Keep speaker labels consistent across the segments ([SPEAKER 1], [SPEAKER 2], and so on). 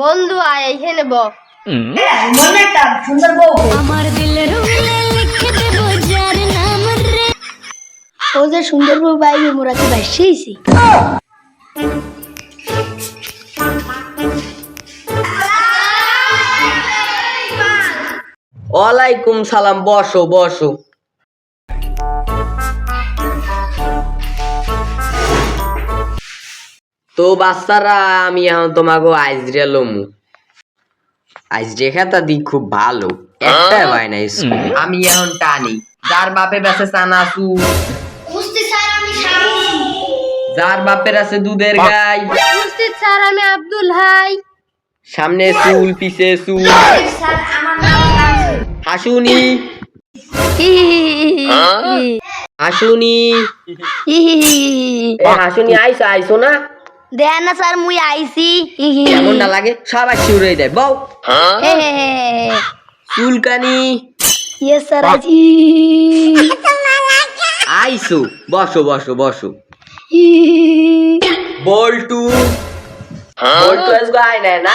[SPEAKER 1] বন্ধু আয় এখানে ব
[SPEAKER 2] একটা সুন্দর বউ
[SPEAKER 3] আমার দিলের রুলে লিখে দেব যার নাম রে।
[SPEAKER 1] ও যে সুন্দর বউ পাইবে মোরা তো
[SPEAKER 4] ওয়ালাইকুম সালাম বসো বসো। তো বাচ্চারা আমি এখন তোমাকে আইজরিয়া লমু। আইজরে খাতা দি খুব ভালো। একটা না স্কুলে। আমি এখন টানি। যার বাপে বেছে চানাচু যার বাপের আছে দুধের গাই।
[SPEAKER 1] স্যার আমি আব্দুল হাই।
[SPEAKER 4] সামনে চুল পিছে চুল।
[SPEAKER 1] স্যার আমার নাম
[SPEAKER 4] হাসুনি। হাসুনি। হাসুনি আইসো আইসো না।
[SPEAKER 1] দেন না স্যার মুই আইছি।
[SPEAKER 4] কেমনটা লাগে? সবাই শিউরে দেয় বউ। চুলকানি।
[SPEAKER 1] ইয়েস স্যার
[SPEAKER 4] আইসো। বসো বসো বসো। বল্টু। বল্টু আজকে আয় নাই না?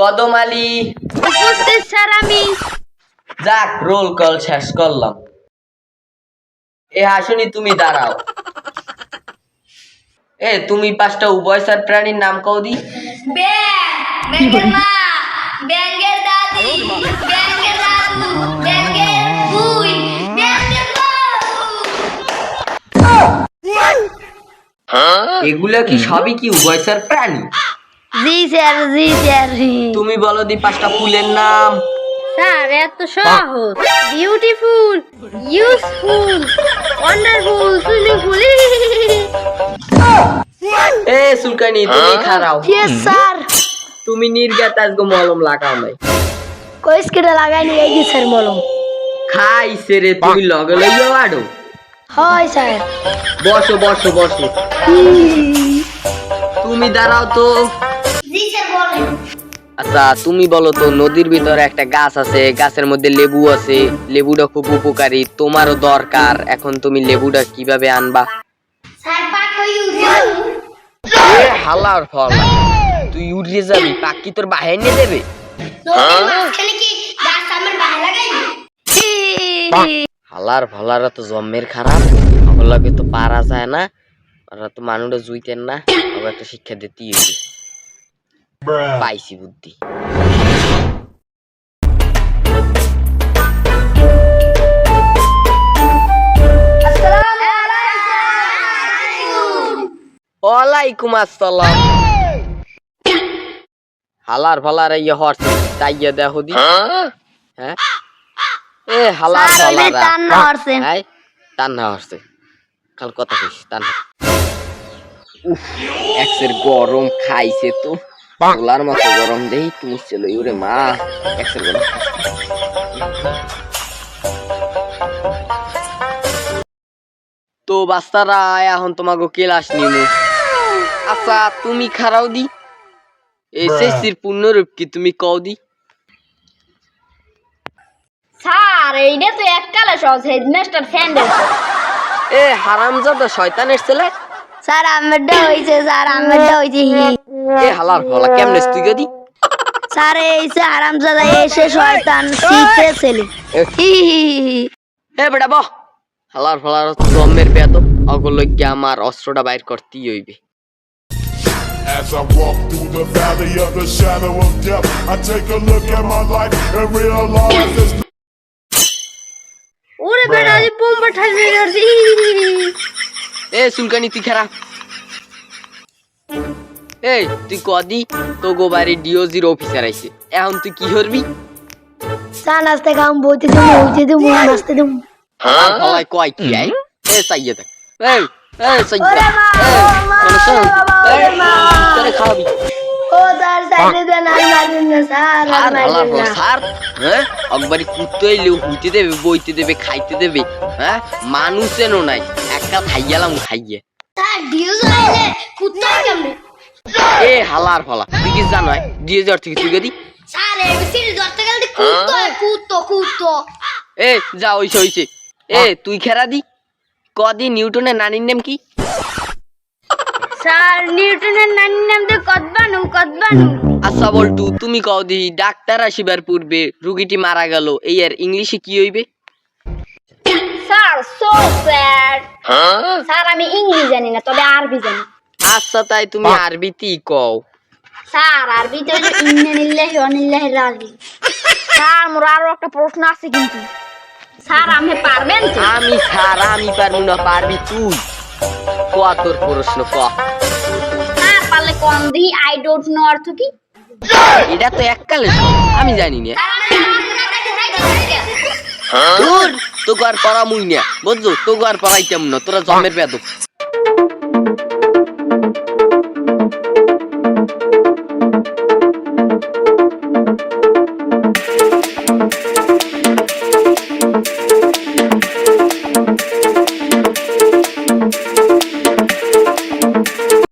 [SPEAKER 4] কদম আলী
[SPEAKER 1] উপস্থিত স্যার আমি।
[SPEAKER 4] যাক রোল কল শেষ করলাম। এ হাসুনি তুমি দাঁড়াও। এ তুমি পাঁচটা উভয়সার প্রাণীর নাম কও দি।
[SPEAKER 1] ব্যাঙের মা ব্যাঙের দাদি ব্যাঙের দাদু ব্যাঙের বুই
[SPEAKER 4] এগুলো কি সবই কি উভয়সার প্রাণী?
[SPEAKER 1] জি স্যার জি স্যার।
[SPEAKER 4] তুমি বলো দি পাঁচটা ফুলের নাম।
[SPEAKER 1] স্যার এত সহজ। বিউটিফুল ইউজফুল ওয়ান্ডারফুল সুইমিংফুল
[SPEAKER 4] এ সুলকানি তুমি খারাও।
[SPEAKER 1] স্যার
[SPEAKER 4] তুমি নির্গাত আজকে মলম লাগাও নাই।
[SPEAKER 1] কইস কেটে লাগাইনি এই যে স্যার মলম।
[SPEAKER 4] খাইছে রে তুমি লগে লইয়া আডো।
[SPEAKER 1] হয় স্যার।
[SPEAKER 4] বসো বসো বসো। তুমি দাঁড়াও তো।
[SPEAKER 1] জি স্যার বলেন।
[SPEAKER 4] আচ্ছা তুমি বলো তো নদীর ভিতরে একটা গাছ আছে গাছের মধ্যে লেবু আছে লেবুটা খুব উপকারী তোমারও দরকার। এখন তুমি লেবুটা কীভাবে আনবা? হালার ফল। তুই উড়িয়ে যাবি, পাখি তোর বাহির নিয়ে দেবে হালার ফলারা তো জম্মের খারাপ। ওগুলোকে তো পারা যায় না, ওরা তো মানুষটা জুইতেন না। আবার একটা শিক্ষা দিতেই পাইছি বুদ্ধি। ওয়ালাইকুম আসসালাম। হালার ফালার ইয়ে হর্স তাইয়া দেখো দি। হ্যাঁ? এ হালার ফালারা। হ্যাঁ হরছে। কাল কথা কইস উফ এক্সের গরম খাইছে তো। তোলার মতো গরম দেই তুমি চলো ইউরে মা এক্সের গরম তো বাস্তারা এখন তোমাকে কেলাস নিমু। আচ্ছা তুমি খারাও দি। এসএসসির পূর্ণরূপ কি তুমি কও দি।
[SPEAKER 1] স্যার এইটা তো এককালে সহজ হেডমাস্টার স্যান্ডেল
[SPEAKER 4] এ হারামজাদা শয়তানের ছেলে।
[SPEAKER 1] স্যার আমারটা হইছে স্যার আমারটা হইছে হি।
[SPEAKER 4] এ হালার ফলা কেমনে তুই গদি
[SPEAKER 1] স্যার এইছে আরামজাদা এসে শয়তান শিখতে ছেলে।
[SPEAKER 4] হি এ বেটা বহ। হালার ফলার জম্মের বেদ অগল গিয়া আমার অস্ত্রটা বাইর করতেই হইবে।
[SPEAKER 5] As I walk through the valley of the shadow of death, I take a look at my life and realize there's
[SPEAKER 1] ওরে বেটা আজ বোম্বা ঠাইছে করছি
[SPEAKER 4] এ সুলকানি তুই খারাপ এই তুই কদি তো গোবারি ডিওজির অফিসার আইছে। এখন তুই কি করবি?
[SPEAKER 1] চা নাস্তে খাম বইতে দেবো হইতে দেবো নাস্তে দেবো।
[SPEAKER 4] ফলায় কয় কি আই এ সাইয়ে দেখ। এই এই সাইয়ে
[SPEAKER 1] স্যার
[SPEAKER 4] হ্যাঁ হইতে দেবে বইতে দেবে খাইতে দেবে হ্যাঁ? নাই একটা খাইয়ালাম খাইয়ে। এ হালার ফলা তুই কি জানো দিয়ে থেকে
[SPEAKER 1] গেলে
[SPEAKER 4] এ যা হইছে হইছে। এ তুই খেরা দি। কদি নিউটনের নানির নাম কি?
[SPEAKER 1] স্যার নিউটনের নানির নাম দিয়ে কদবানু কদবানু।
[SPEAKER 4] আচ্ছা বল্টু তুমি কও দি ডাক্তার আসিবার পূর্বে রুগীটি মারা গেল এই আর ইংলিশে কি হইবে?
[SPEAKER 1] স্যার সো স্যাড স্যার আমি ইংলিশ জানি না তবে আরবি জানি।
[SPEAKER 4] আচ্ছা তাই তুমি আরবিতেই কও।
[SPEAKER 1] স্যার আরবিতে হলো ইন্না লিল্লাহি ওয়া ইন্না ইলাইহি রাজি স্যার মোর আরও একটা প্রশ্ন আছে কিন্তু। স্যার আপনি পারবেন তো?
[SPEAKER 4] আমি স্যার আমি পারব না পারবি তুই। ক তোর প্রশ্ন ক
[SPEAKER 1] স্যার পারলে কম দি আই ডোন্ট নো অর্থ কি?
[SPEAKER 4] এটা তো এককালে আমি জানি না তোকে আর পড়ামুই না। বুঝছ তোকে আর পড়াইতাম না তোরা জমের বেদক।